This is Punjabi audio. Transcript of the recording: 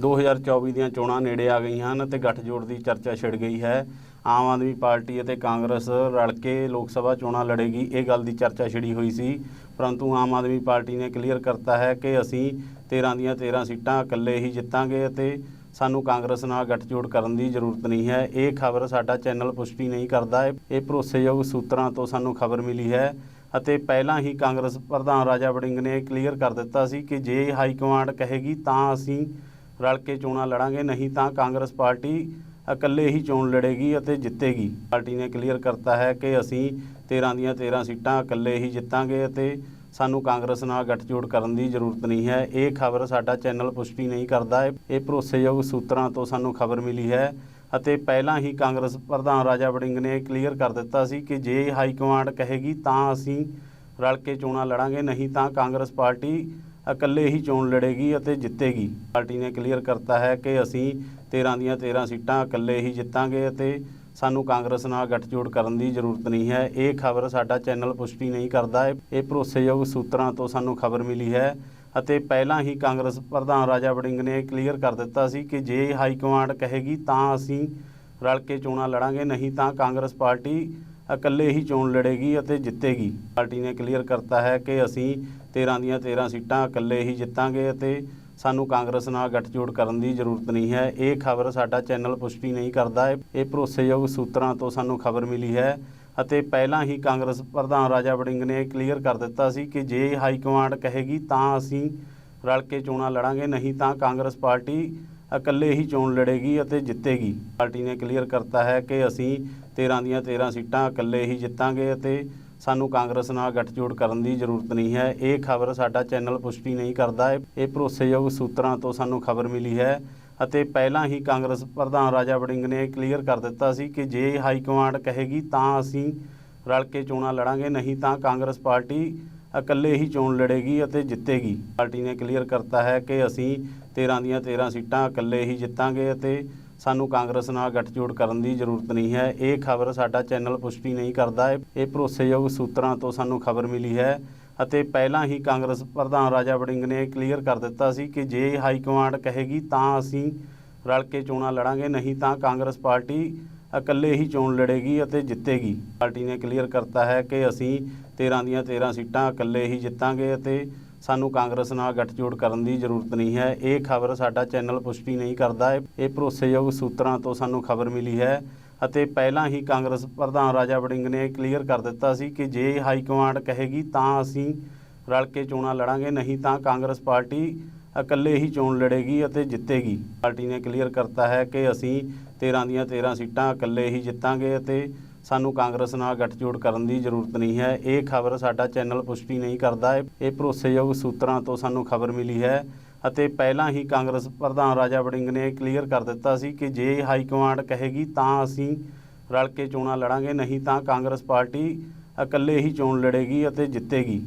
2024 ਦੀਆਂ ਚੋਣਾਂ ਨੇੜੇ ਆ ਗਈਆਂ ਹਨ ਤੇ ਗੱਠਜੋੜ ਦੀ ਚਰਚਾ ਛਿੜ ਗਈ ਹੈ। ਆਮ ਆਦਮੀ ਪਾਰਟੀ ਅਤੇ ਕਾਂਗਰਸ ਰਲ ਕੇ ਲੋਕ ਸਭਾ ਚੋਣਾਂ ਲੜੇਗੀ, ਇਹ ਗੱਲ ਦੀ ਚਰਚਾ ਛਿੜੀ ਹੋਈ ਸੀ। ਪਰੰਤੂ ਆਮ ਆਦਮੀ ਪਾਰਟੀ ਨੇ ਕਲੀਅਰ ਕਰਤਾ ਹੈ ਕਿ ਅਸੀਂ 13 ਦੀਆਂ 13 ਸੀਟਾਂ ਇਕੱਲੇ ਹੀ ਜਿੱਤਾਂਗੇ ਅਤੇ ਸਾਨੂੰ ਕਾਂਗਰਸ ਨਾਲ ਗੱਠਜੋੜ ਕਰਨ ਦੀ ਜ਼ਰੂਰਤ ਨਹੀਂ ਹੈ। ਇਹ ਖਬਰ ਸਾਡਾ ਚੈਨਲ ਪੁਸ਼ਟੀ ਨਹੀਂ ਕਰਦਾ। ਇਹ ਇਹ ਭਰੋਸੇਯੋਗ ਸੂਤਰਾਂ ਤੋਂ ਸਾਨੂੰ ਖਬਰ ਮਿਲੀ ਹੈ ਅਤੇ ਪਹਿਲਾਂ ਹੀ ਕਾਂਗਰਸ ਪ੍ਰਧਾਨ ਰਾਜਾ ਵੜਿੰਗ ਨੇ ਕਲੀਅਰ ਕਰ ਦਿੱਤਾ ਸੀ ਕਿ ਜੇ ਹਾਈ ਕਮਾਂਡ ਕਹੇਗੀ ਤਾਂ ਅਸੀਂ ਰਲ ਕੇ ਚੋਣਾਂ ਲੜਾਂਗੇ, ਨਹੀਂ ਤਾਂ ਕਾਂਗਰਸ ਪਾਰਟੀ ਇਕੱਲੇ ਹੀ ਚੋਣ ਲੜੇਗੀ ਅਤੇ ਜਿੱਤੇਗੀ। ਪਾਰਟੀ ਨੇ ਕਲੀਅਰ ਕਰਤਾ ਹੈ ਕਿ ਅਸੀਂ 13 ਦੀਆਂ 13 ਸੀਟਾਂ ਇਕੱਲੇ ਹੀ ਜਿੱਤਾਂਗੇ ਅਤੇ ਸਾਨੂੰ ਕਾਂਗਰਸ ਨਾਲ ਗੱਠਜੋੜ ਕਰਨ ਦੀ ਜ਼ਰੂਰਤ ਨਹੀਂ ਹੈ। ਇਹ ਖਬਰ ਸਾਡਾ ਚੈਨਲ ਪੁਸ਼ਟੀ ਨਹੀਂ ਕਰਦਾ। ਇਹ ਭਰੋਸੇਯੋਗ ਸੂਤਰਾਂ ਤੋਂ ਸਾਨੂੰ ਖਬਰ ਮਿਲੀ ਹੈ ਅਤੇ ਪਹਿਲਾਂ ਹੀ ਕਾਂਗਰਸ ਪ੍ਰਧਾਨ ਰਾਜਾ ਵੜਿੰਗ ਨੇ ਕਲੀਅਰ ਕਰ ਦਿੱਤਾ ਸੀ ਕਿ ਜੇ ਹਾਈ ਕਮਾਂਡ ਕਹੇਗੀ ਤਾਂ ਅਸੀਂ ਰਲ ਕੇ ਚੋਣਾਂ ਲੜਾਂਗੇ, ਨਹੀਂ ਤਾਂ ਕਾਂਗਰਸ ਪਾਰਟੀ ਇਕੱਲੇ ਹੀ ਚੋਣ ਲੜੇਗੀ ਅਤੇ ਜਿੱਤੇਗੀ। ਪਾਰਟੀ ਨੇ ਕਲੀਅਰ ਕਰਤਾ ਹੈ ਕਿ ਅਸੀਂ 13 ਦੀਆਂ 13 ਸੀਟਾਂ ਇਕੱਲੇ ਹੀ ਜਿੱਤਾਂਗੇ ਅਤੇ ਸਾਨੂੰ ਕਾਂਗਰਸ ਨਾਲ ਗੱਠਜੋੜ ਕਰਨ ਦੀ ਜ਼ਰੂਰਤ ਨਹੀਂ ਹੈ। ਇਹ ਖਬਰ ਸਾਡਾ ਚੈਨਲ ਪੁਸ਼ਟੀ ਨਹੀਂ ਕਰਦਾ। ਇਹ ਇਹ ਭਰੋਸੇਯੋਗ ਸੂਤਰਾਂ ਤੋਂ ਸਾਨੂੰ ਖਬਰ ਮਿਲੀ ਹੈ ਅਤੇ ਪਹਿਲਾਂ ਹੀ ਕਾਂਗਰਸ ਪ੍ਰਧਾਨ ਰਾਜਾ ਵੜਿੰਗ ਨੇ ਕਲੀਅਰ ਕਰ ਦਿੱਤਾ ਸੀ ਕਿ ਜੇ ਹਾਈ ਕਮਾਂਡ ਕਹੇਗੀ ਤਾਂ ਅਸੀਂ ਰਲ ਕੇ ਚੋਣਾਂ ਲੜਾਂਗੇ, ਨਹੀਂ ਤਾਂ ਕਾਂਗਰਸ ਪਾਰਟੀ ਇਕੱਲੇ ਹੀ ਚੋਣ ਲੜੇਗੀ ਅਤੇ ਜਿੱਤੇਗੀ। ਪਾਰਟੀ ਨੇ ਕਲੀਅਰ ਕਰਤਾ ਹੈ ਕਿ ਅਸੀਂ 13 ਦੀਆਂ 13 ਸੀਟਾਂ ਇਕੱਲੇ ਹੀ ਜਿੱਤਾਂਗੇ ਅਤੇ ਸਾਨੂੰ ਕਾਂਗਰਸ ਨਾਲ ਗੱਠਜੋੜ ਕਰਨ ਦੀ ਜ਼ਰੂਰਤ ਨਹੀਂ ਹੈ। ਇਹ ਖਬਰ ਸਾਡਾ ਚੈਨਲ ਪੁਸ਼ਟੀ ਨਹੀਂ ਕਰਦਾ। ਇਹ ਇਹ ਭਰੋਸੇਯੋਗ ਸੂਤਰਾਂ ਤੋਂ ਸਾਨੂੰ ਖਬਰ ਮਿਲੀ ਹੈ ਅਤੇ ਪਹਿਲਾਂ ਹੀ ਕਾਂਗਰਸ ਪ੍ਰਧਾਨ ਰਾਜਾ ਵੜਿੰਗ ਨੇ ਕਲੀਅਰ ਕਰ ਦਿੱਤਾ ਸੀ ਕਿ ਜੇ ਹਾਈ ਕਮਾਂਡ ਕਹੇਗੀ ਤਾਂ ਅਸੀਂ ਰਲ ਕੇ ਚੋਣਾਂ ਲੜਾਂਗੇ, ਨਹੀਂ ਤਾਂ ਕਾਂਗਰਸ ਪਾਰਟੀ ਇਕੱਲੇ ਹੀ ਚੋਣ ਲੜੇਗੀ ਅਤੇ ਜਿੱਤੇਗੀ। ਪਾਰਟੀ ਨੇ ਕਲੀਅਰ ਕਰਤਾ ਹੈ ਕਿ ਅਸੀਂ 13 ਦੀਆਂ 13 ਸੀਟਾਂ ਇਕੱਲੇ ਹੀ ਜਿੱਤਾਂਗੇ ਅਤੇ ਸਾਨੂੰ ਕਾਂਗਰਸ ਨਾਲ ਗੱਠਜੋੜ ਕਰਨ ਦੀ ਜ਼ਰੂਰਤ ਨਹੀਂ ਹੈ। ਇਹ ਖਬਰ ਸਾਡਾ ਚੈਨਲ ਪੁਸ਼ਟੀ ਨਹੀਂ ਕਰਦਾ। ਇਹ ਇਹ ਭਰੋਸੇਯੋਗ ਸੂਤਰਾਂ ਤੋਂ ਸਾਨੂੰ ਖਬਰ ਮਿਲੀ ਹੈ ਅਤੇ ਪਹਿਲਾਂ ਹੀ ਕਾਂਗਰਸ ਪ੍ਰਧਾਨ ਰਾਜਾ ਵੜਿੰਗ ਨੇ ਕਲੀਅਰ ਕਰ ਦਿੱਤਾ ਸੀ ਕਿ ਜੇ ਹਾਈ ਕਮਾਂਡ ਕਹੇਗੀ ਤਾਂ ਅਸੀਂ ਰਲ ਕੇ ਚੋਣਾਂ ਲੜਾਂਗੇ, ਨਹੀਂ ਤਾਂ ਕਾਂਗਰਸ ਪਾਰਟੀ ਇਕੱਲੇ ਹੀ ਚੋਣ ਲੜੇਗੀ ਅਤੇ ਜਿੱਤੇਗੀ। ਪਾਰਟੀ ਨੇ ਕਲੀਅਰ ਕਰਤਾ ਹੈ ਕਿ ਅਸੀਂ 13 ਦੀਆਂ 13 ਸੀਟਾਂ ਇਕੱਲੇ ਹੀ ਜਿੱਤਾਂਗੇ ਅਤੇ ਸਾਨੂੰ ਕਾਂਗਰਸ ਨਾਲ ਗੱਠਜੋੜ ਕਰਨ ਦੀ ਜ਼ਰੂਰਤ ਨਹੀਂ ਹੈ। ਇਹ ਖਬਰ ਸਾਡਾ ਚੈਨਲ ਪੁਸ਼ਟੀ ਨਹੀਂ ਕਰਦਾ। ਇਹ ਇਹ ਭਰੋਸੇਯੋਗ ਸੂਤਰਾਂ ਤੋਂ ਸਾਨੂੰ ਖਬਰ ਮਿਲੀ ਹੈ ਅਤੇ ਪਹਿਲਾਂ ਹੀ ਕਾਂਗਰਸ ਪ੍ਰਧਾਨ ਰਾਜਾ ਵੜਿੰਗ ਨੇ ਕਲੀਅਰ ਕਰ ਦਿੱਤਾ ਸੀ ਕਿ ਜੇ ਹਾਈ ਕਮਾਂਡ ਕਹੇਗੀ ਤਾਂ ਅਸੀਂ ਰਲ ਕੇ ਚੋਣਾਂ ਲੜਾਂਗੇ, ਨਹੀਂ ਤਾਂ ਕਾਂਗਰਸ ਪਾਰਟੀ ਇਕੱਲੇ ਹੀ ਚੋਣ ਲੜੇਗੀ ਅਤੇ ਜਿੱਤੇਗੀ। ਪਾਰਟੀ ਨੇ ਕਲੀਅਰ ਕਰਤਾ ਹੈ ਕਿ ਅਸੀਂ 13 ਦੀਆਂ 13 ਸੀਟਾਂ ਇਕੱਲੇ ਹੀ ਜਿੱਤਾਂਗੇ ਅਤੇ ਸਾਨੂੰ ਕਾਂਗਰਸ ਨਾਲ ਗੱਠਜੋੜ ਕਰਨ ਦੀ ਜ਼ਰੂਰਤ ਨਹੀਂ ਹੈ। ਇਹ ਖਬਰ ਸਾਡਾ ਚੈਨਲ ਪੁਸ਼ਟੀ ਨਹੀਂ ਕਰਦਾ। ਇਹ ਇਹ ਭਰੋਸੇਯੋਗ ਸੂਤਰਾਂ ਤੋਂ ਸਾਨੂੰ ਖਬਰ ਮਿਲੀ ਹੈ ਅਤੇ ਪਹਿਲਾਂ ਹੀ ਕਾਂਗਰਸ ਪ੍ਰਧਾਨ ਰਾਜਾ ਵੜਿੰਗ ਨੇ ਕਲੀਅਰ ਕਰ ਦਿੱਤਾ ਸੀ ਕਿ ਜੇ ਹਾਈ ਕਮਾਂਡ ਕਹੇਗੀ ਤਾਂ ਅਸੀਂ ਰਲ ਕੇ ਚੋਣਾਂ ਲੜਾਂਗੇ, ਨਹੀਂ ਤਾਂ ਕਾਂਗਰਸ ਪਾਰਟੀ ਇਕੱਲੇ ਹੀ ਚੋਣ ਲੜੇਗੀ ਅਤੇ ਜਿੱਤੇਗੀ। ਪਾਰਟੀ ਨੇ ਕਲੀਅਰ ਕਰਤਾ ਹੈ ਕਿ ਅਸੀਂ 13 ਦੀਆਂ 13 ਸੀਟਾਂ ਇਕੱਲੇ ਹੀ ਜਿੱਤਾਂਗੇ ਅਤੇ ਸਾਨੂੰ ਕਾਂਗਰਸ ਨਾਲ ਗੱਠਜੋੜ ਕਰਨ ਦੀ ਜ਼ਰੂਰਤ ਨਹੀਂ ਹੈ। ਇਹ ਖਬਰ ਸਾਡਾ ਚੈਨਲ ਪੁਸ਼ਟੀ ਨਹੀਂ ਕਰਦਾ। ਇਹ ਇਹ ਭਰੋਸੇਯੋਗ ਸੂਤਰਾਂ ਤੋਂ ਸਾਨੂੰ ਖਬਰ ਮਿਲੀ ਹੈ ਅਤੇ ਪਹਿਲਾਂ ਹੀ ਕਾਂਗਰਸ ਪ੍ਰਧਾਨ ਰਾਜਾ ਵੜਿੰਗ ਨੇ ਕਲੀਅਰ ਕਰ ਦਿੱਤਾ ਸੀ ਕਿ ਜੇ ਹਾਈ ਕਮਾਂਡ ਕਹੇਗੀ ਤਾਂ ਅਸੀਂ ਰਲ ਕੇ ਚੋਣਾਂ ਲੜਾਂਗੇ, ਨਹੀਂ ਤਾਂ ਕਾਂਗਰਸ ਪਾਰਟੀ ਇਕੱਲੇ ਹੀ ਚੋਣ ਲੜੇਗੀ ਅਤੇ ਜਿੱਤੇਗੀ।